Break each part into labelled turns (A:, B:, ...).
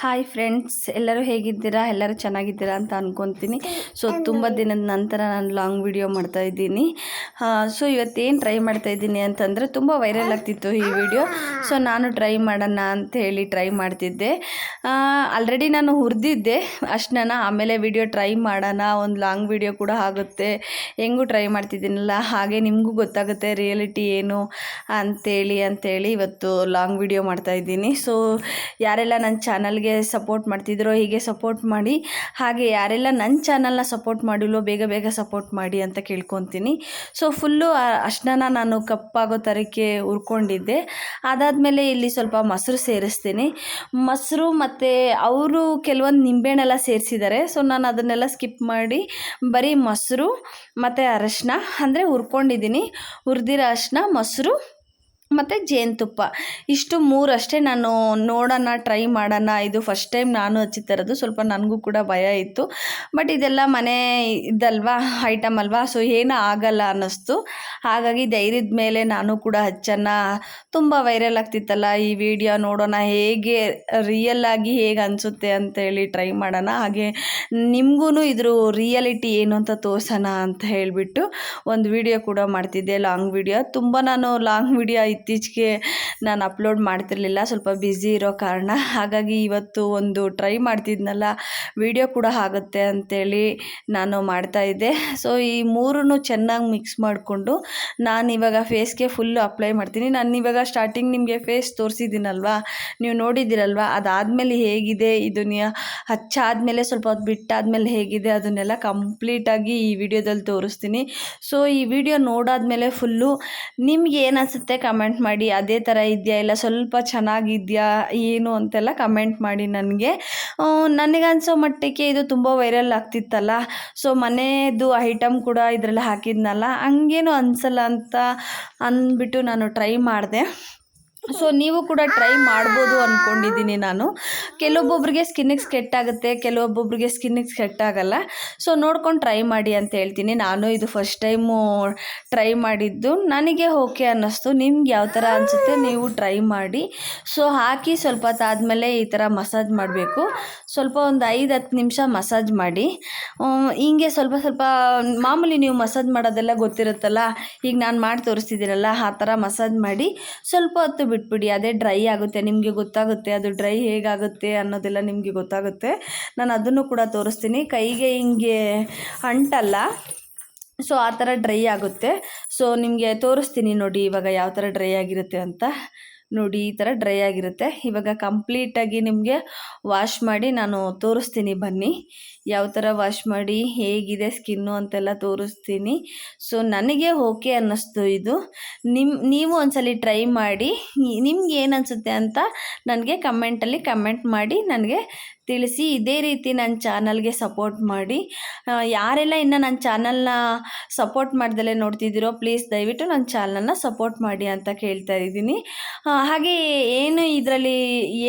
A: Hi friends ಎಲ್ಲರೂ ಹೇಗಿದ್ದೀರಾ? ಎಲ್ಲರೂ ಚೆನ್ನಾಗಿದ್ದೀರಾ ಅಂತ ಅಂದ್ಕೊತೀನಿ ಸೊ ತುಂಬ ದಿನದ ನಂತರ ನಾನು ಲಾಂಗ್ ವಿಡಿಯೋ ಮಾಡ್ತಾ ಇದ್ದೀನಿ. ಸೊ ಇವತ್ತೇನು ಟ್ರೈ ಮಾಡ್ತಾ ಇದ್ದೀನಿ ಅಂತಂದರೆ ತುಂಬ ವೈರಲ್ ಆಗ್ತಿತ್ತು ಈ ವಿಡಿಯೋ ಸೊ ನಾನು ಟ್ರೈ ಮಾಡೋಣ ಅಂತ ಹೇಳಿ ಟ್ರೈ ಮಾಡ್ತಿದ್ದೆ. ಆಲ್ರೆಡಿ ನಾನು ಹುರಿದಿದ್ದೆ. ಅಷ್ಟನ್ನ ಆಮೇಲೆ ವಿಡಿಯೋ ಟ್ರೈ ಮಾಡೋಣ ಒಂದು ಲಾಂಗ್ ವಿಡಿಯೋ ಕೂಡ ಆಗುತ್ತೆ. ಹೆಂಗೂ ಟ್ರೈ ಮಾಡ್ತಿದ್ದೀನಲ್ಲ ಹಾಗೆ ನಿಮಗೂ ಗೊತ್ತಾಗುತ್ತೆ ರಿಯಾಲಿಟಿ ಏನು ಅಂತೇಳಿ ಅಂತೇಳಿ ಇವತ್ತು ಲಾಂಗ್ ವಿಡಿಯೋ ಮಾಡ್ತಾ ಇದ್ದೀನಿ. ಸೊ ಯಾರೆಲ್ಲ ನನ್ನ ಚಾನಲ್ಗೆ ಸಪೋರ್ಟ್ ಮಾಡ್ತಿದ್ರೋ ಹೀಗೆ ಸಪೋರ್ಟ್ ಮಾಡಿ, ಹಾಗೆ ಯಾರೆಲ್ಲ ನನ್ನ ಚಾನಲ್ನ ಸಪೋರ್ಟ್ ಮಾಡಿಲ್ಲೋ ಬೇಗ ಬೇಗ ಸಪೋರ್ಟ್ ಮಾಡಿ ಅಂತ ಕೇಳ್ಕೊತೀನಿ. ಸೊ ಫುಲ್ಲು ಅಷ್ಟನ್ನ ನಾನು ಕಪ್ಪಾಗೋ ಥರಕ್ಕೆ ಹುರ್ಕೊಂಡಿದ್ದೆ ಅದಾದಮೇಲೆ ಇಲ್ಲಿ ಸ್ವಲ್ಪ ಮೊಸರು ಸೇರಿಸ್ತೀನಿ. ಮೊಸರು ಮತ್ತು ಅವರು ಕೆಲವೊಂದು ನಿಂಬೆಹಣ್ಣೆಲ್ಲ ಸೇರಿಸಿದ್ದಾರೆ ಸೊ ನಾನು ಅದನ್ನೆಲ್ಲ ಸ್ಕಿಪ್ ಮಾಡಿ ಬರೀ ಮೊಸರು ಮತ್ತು ಅರಶಿನ, ಅಂದರೆ ಹುರ್ಕೊಂಡಿದ್ದೀನಿ ಹುರಿದಿರೋ ಅರಶಿನ, ಮೊಸರು ಮತ್ತು ಜೇನುತುಪ್ಪ. ಇಷ್ಟು ಮೂರಷ್ಟೇ ನಾನು ನೋಡೋಣ ಟ್ರೈ ಮಾಡೋಣ. ಇದು ಫಸ್ಟ್ ಟೈಮ್ ನಾನು ಹಚ್ಚಿತ್ತಿರೋದು. ಸ್ವಲ್ಪ ನನಗೂ ಕೂಡ ಭಯ ಇತ್ತು. ಬಟ್ ಇದೆಲ್ಲ ಮನೆ ಇದಲ್ವಾ ಐಟಮ್ ಅಲ್ವಾ? ಸೊ ಏನೂ ಆಗಲ್ಲ ಅನ್ನಿಸ್ತು. ಹಾಗಾಗಿ ಧೈರ್ಯದ ಮೇಲೆ ನಾನು ಕೂಡ ಹಚ್ಚೋಣ ತುಂಬ ವೈರಲ್ ಆಗ್ತಿತ್ತಲ್ಲ ಈ ವಿಡಿಯೋ ನೋಡೋಣ ಹೇಗೆ ರಿಯಲ್ ಆಗಿ ಹೇಗೆ ಅನಿಸುತ್ತೆ ಅಂತೇಳಿ ಟ್ರೈ ಮಾಡೋಣ. ಹಾಗೆ ನಿಮಗೂ ಇದ್ರ ರಿಯಾಲಿಟಿ ಏನು ಅಂತ ತೋರ್ಸೋಣ ಅಂತ ಹೇಳಿಬಿಟ್ಟು ಒಂದು ವಿಡಿಯೋ ಕೂಡ ಮಾಡ್ತಿದ್ದೆ ಲಾಂಗ್ ವಿಡಿಯೋ ತುಂಬ ನಾನು ಲಾಂಗ್ ವಿಡಿಯೋ ಇತ್ತೀಚೆಗೆ ನಾನು ಅಪ್ಲೋಡ್ ಮಾಡ್ತಿರಲಿಲ್ಲ, ಸ್ವಲ್ಪ ಬ್ಯುಸಿ ಇರೋ ಕಾರಣ. ಹಾಗಾಗಿ ಇವತ್ತು ಒಂದು ಟ್ರೈ ಮಾಡ್ತಿದ್ನಲ್ಲ ವಿಡಿಯೋ ಕೂಡ ಆಗುತ್ತೆ ಅಂತೇಳಿ ನಾನು ಮಾಡ್ತಾಯಿದ್ದೆ ಸೊ ಈ ಮೂರನ್ನು ಚೆನ್ನಾಗಿ ಮಿಕ್ಸ್ ಮಾಡಿಕೊಂಡು ನಾನು ಇವಾಗ ಫೇಸ್ಗೆ ಫುಲ್ಲು ಅಪ್ಲೈ ಮಾಡ್ತೀನಿ. ನಾನು ಇವಾಗ ಸ್ಟಾರ್ಟಿಂಗ್ ನಿಮಗೆ ಫೇಸ್ ತೋರಿಸಿದ್ದೀನಲ್ವಾ? ನೀವು ನೋಡಿದ್ದೀರಲ್ವ? ಅದಾದಮೇಲೆ ಹೇಗಿದೆ ಇದನ್ನ ಹಚ್ಚಾದಮೇಲೆ ಸ್ವಲ್ಪ ಹೊತ್ತು ಬಿಟ್ಟಾದಮೇಲೆ ಹೇಗಿದೆ? ಅದನ್ನೆಲ್ಲ ಕಂಪ್ಲೀಟಾಗಿ ಈ ವಿಡಿಯೋದಲ್ಲಿ ತೋರಿಸ್ತೀನಿ. ಸೊ ಈ ವಿಡಿಯೋ ನೋಡಾದ್ಮೇಲೆ ಫುಲ್ಲು ನಿಮ್ಗೆ ಏನು ಅನಿಸುತ್ತೆ ಕಮೆಂಟ್ ಮಾಡಿ, ಅದೇ ಥರ ಇದೆಯಾ ಇಲ್ಲ ಸ್ವಲ್ಪ ಚೆನ್ನಾಗಿದೆಯಾ, ಏನು ಅಂತೆಲ್ಲ ಕಮೆಂಟ್ ಮಾಡಿ ನನಗೆ. ನನಗನ್ಸೋ ಮಟ್ಟಕ್ಕೆ ಇದು ತುಂಬ ವೈರಲ್ ಆಗ್ತಿತ್ತಲ್ಲ ಸೊ ಮನೆಯದು ಐಟಮ್ ಕೂಡ ಇದರಲ್ಲಿ ಹಾಕಿದ್ನಲ್ಲ, ಹಂಗೇನು ಅನ್ಸಲ್ಲ ಅಂತ ಅಂದ್ಬಿಟ್ಟು ನಾನು ಟ್ರೈ ಮಾಡಿದೆ. ಸೊ ನೀವು ಕೂಡ ಟ್ರೈ ಮಾಡ್ಬೋದು ಅಂದ್ಕೊಂಡಿದ್ದೀನಿ ನಾನು. ಕೆಲವೊಬ್ಬೊಬ್ರಿಗೆ ಸ್ಕಿನ್ನಿಗೆ ಸ್ಕೆಟ್ ಆಗುತ್ತೆ, ಕೆಲವೊಬ್ಬೊಬ್ರಿಗೆ ಸ್ಕಿನ್ನಿಗೆ ಸ್ಕೆಟ್ ಆಗಲ್ಲ. ಸೊ ನೋಡ್ಕೊಂಡು ಟ್ರೈ ಮಾಡಿ ಅಂತ ಹೇಳ್ತೀನಿ. ನಾನು ಇದು ಫಸ್ಟ್ ಟೈಮು ಟ್ರೈ ಮಾಡಿದ್ದು. ನನಗೆ ಓಕೆ ಅನ್ನಿಸ್ತು. ನಿಮ್ಗೆ ಯಾವ ಥರ ಅನಿಸುತ್ತೆ ನೀವು ಟ್ರೈ ಮಾಡಿ. ಸೊ ಹಾಕಿ ಸ್ವಲ್ಪ ಹೊತ್ತಾದಮೇಲೆ ಈ ಥರ ಮಸಾಜ್ ಮಾಡಬೇಕು. ಸ್ವಲ್ಪ ಒಂದು ಐದು ಹತ್ತು ನಿಮಿಷ ಮಸಾಜ್ ಮಾಡಿ. ಹಿಂಗೆ ಸ್ವಲ್ಪ ಸ್ವಲ್ಪ, ಮಾಮೂಲಿ ನೀವು ಮಸಾಜ್ ಮಾಡೋದೆಲ್ಲ ಗೊತ್ತಿರುತ್ತಲ್ಲ? ಈಗ ನಾನು ಮಾಡಿ ತೋರಿಸ್ತಿದ್ದೀರಲ್ಲ ಆ ಥರ ಮಸಾಜ್ ಮಾಡಿ. ಸ್ವಲ್ಪ ಹೊತ್ತು ಬಿಟ್ಬಿಡಿ, ಅದೇ ಡ್ರೈ ಆಗುತ್ತೆ, ನಿಮಗೆ ಗೊತ್ತಾಗುತ್ತೆ ಅದು ಡ್ರೈ ಹೇಗಾಗುತ್ತೆ ಅನ್ನೋದೆಲ್ಲ ನಿಮಗೆ ಗೊತ್ತಾಗುತ್ತೆ. ನಾನು ಅದನ್ನು ಕೂಡ ತೋರಿಸ್ತೀನಿ. ಕೈಗೆ ಹಿಂಗೆ ಅಂಟಲ್ಲ ಸೊ ಆ ಥರ ಡ್ರೈ ಆಗುತ್ತೆ. ಸೊ ನಿಮಗೆ ತೋರಿಸ್ತೀನಿ ನೋಡಿ ಇವಾಗ ಯಾವ ಥರ ಡ್ರೈ ಆಗಿರುತ್ತೆ ಅಂತ. ನೋಡಿ ಈ ಥರ ಡ್ರೈ ಆಗಿರುತ್ತೆ. ಇವಾಗ ಕಂಪ್ಲೀಟಾಗಿ ನಿಮಗೆ ವಾಶ್ ಮಾಡಿ ನಾನು ತೋರಿಸ್ತೀನಿ ಬನ್ನಿ. ಯಾವ ಥರ ವಾಶ್ ಮಾಡಿ, ಹೇಗಿದೆ ಸ್ಕಿನ್ನು ಅಂತೆಲ್ಲ ತೋರಿಸ್ತೀನಿ. ಸೊ ನನಗೆ ಓಕೆ ಅನ್ನಿಸ್ತು ಇದು. ನಿಮ್ಮ ನೀವು ಒಂದ್ಸಲಿ ಟ್ರೈ ಮಾಡಿ, ನಿಮ್ಗೆ ಏನು ಅನಿಸುತ್ತೆ ಅಂತ ನನಗೆ ಕಮೆಂಟಲ್ಲಿ ಕಮೆಂಟ್ ಮಾಡಿ, ನನಗೆ ತಿಳಿಸಿ ಇದೇ ರೀತಿ ನನ್ನ ಚಾನಲ್ಗೆ ಸಪೋರ್ಟ್ ಮಾಡಿ. ಯಾರೆಲ್ಲ ಇನ್ನು ನನ್ನ ಚಾನಲ್ನ ಸಪೋರ್ಟ್ ಮಾಡ್ದಲೇ ನೋಡ್ತಿದ್ದೀರೋ ಪ್ಲೀಸ್ ದಯವಿಟ್ಟು ನನ್ನ ಚಾನಲ್ನ ಸಪೋರ್ಟ್ ಮಾಡಿ ಅಂತ ಕೇಳ್ತಾ ಇದ್ದೀನಿ. ಹಾಗೆ ಏನು ಇದರಲ್ಲಿ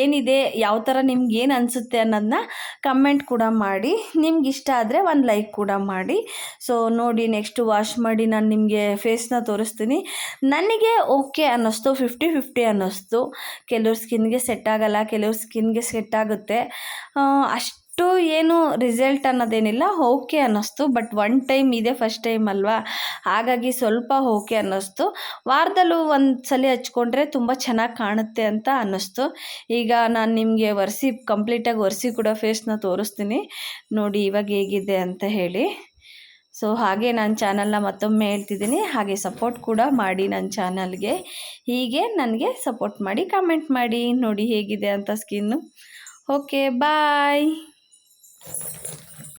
A: ಏನಿದೆ, ಯಾವ ಥರ ನಿಮ್ಗೆ ಏನು ಅನಿಸುತ್ತೆ ಅನ್ನೋದನ್ನ ಕಮೆಂಟ್ ಕೂಡ ಮಾಡಿ. ನಿಮ್ಗೆ ಇಷ್ಟ ಆದರೆ ಒಂದು ಲೈಕ್ ಕೂಡ ಮಾಡಿ. ಸೊ ನೋಡಿ ನೆಕ್ಸ್ಟ್ ವಾಶ್ ಮಾಡಿ ನಾನು ನಿಮಗೆ ಫೇಸ್ನ ತೋರಿಸ್ತೀನಿ. ನನಗೆ ಓಕೆ ಅನ್ನಿಸ್ತು ಫಿಫ್ಟಿ ಫಿಫ್ಟಿ ಅನ್ನಿಸ್ತು. ಕೆಲವ್ರ ಸ್ಕಿನ್ಗೆ ಸೆಟ್ ಆಗಲ್ಲ, ಕೆಲವ್ರ ಸ್ಕಿನ್ಗೆ ಸೆಟ್ ಆಗುತ್ತೆ. ಅಷ್ಟು ಏನು ರಿಸಲ್ಟ್ ಅನ್ನೋದೇನಿಲ್ಲ ಓಕೆ ಅನ್ನಿಸ್ತು. ಬಟ್ ಒನ್ ಟೈಮ್ ಇದೆ ಫಸ್ಟ್ ಟೈಮ್ ಅಲ್ವಾ? ಹಾಗಾಗಿ ಸ್ವಲ್ಪ ಓಕೆ ಅನ್ನಿಸ್ತು. ವಾರದಲ್ಲೂ ಒಂದು ಸಲ ಹಚ್ಕೊಂಡ್ರೆ ತುಂಬ ಚೆನ್ನಾಗಿ ಕಾಣುತ್ತೆ ಅಂತ ಅನ್ನಿಸ್ತು. ಈಗ ನಾನು ನಿಮಗೆ ಒರೆಸಿ ಕಂಪ್ಲೀಟಾಗಿ ಒರೆಸಿ ಕೂಡ ಫೇಸ್ನ ತೋರಿಸ್ತೀನಿ. ನೋಡಿ ಇವಾಗ ಹೇಗಿದೆ ಅಂತ ಹೇಳಿ. ಸೊ ಹಾಗೆ ನಾನು ಚಾನಲ್ನ ಮತ್ತೊಮ್ಮೆ ಹೇಳ್ತಿದ್ದೀನಿ. ಹಾಗೆ ಸಪೋರ್ಟ್ ಕೂಡ ಮಾಡಿ ನನ್ನ ಚಾನಲ್ಗೆ ಹೀಗೆ ನನಗೆ ಸಪೋರ್ಟ್ ಮಾಡಿ ಕಮೆಂಟ್ ಮಾಡಿ. ನೋಡಿ ಹೇಗಿದೆ ಅಂತ ಸ್ಕಿನ್ನು ಓಕೆ ಬಾಯ್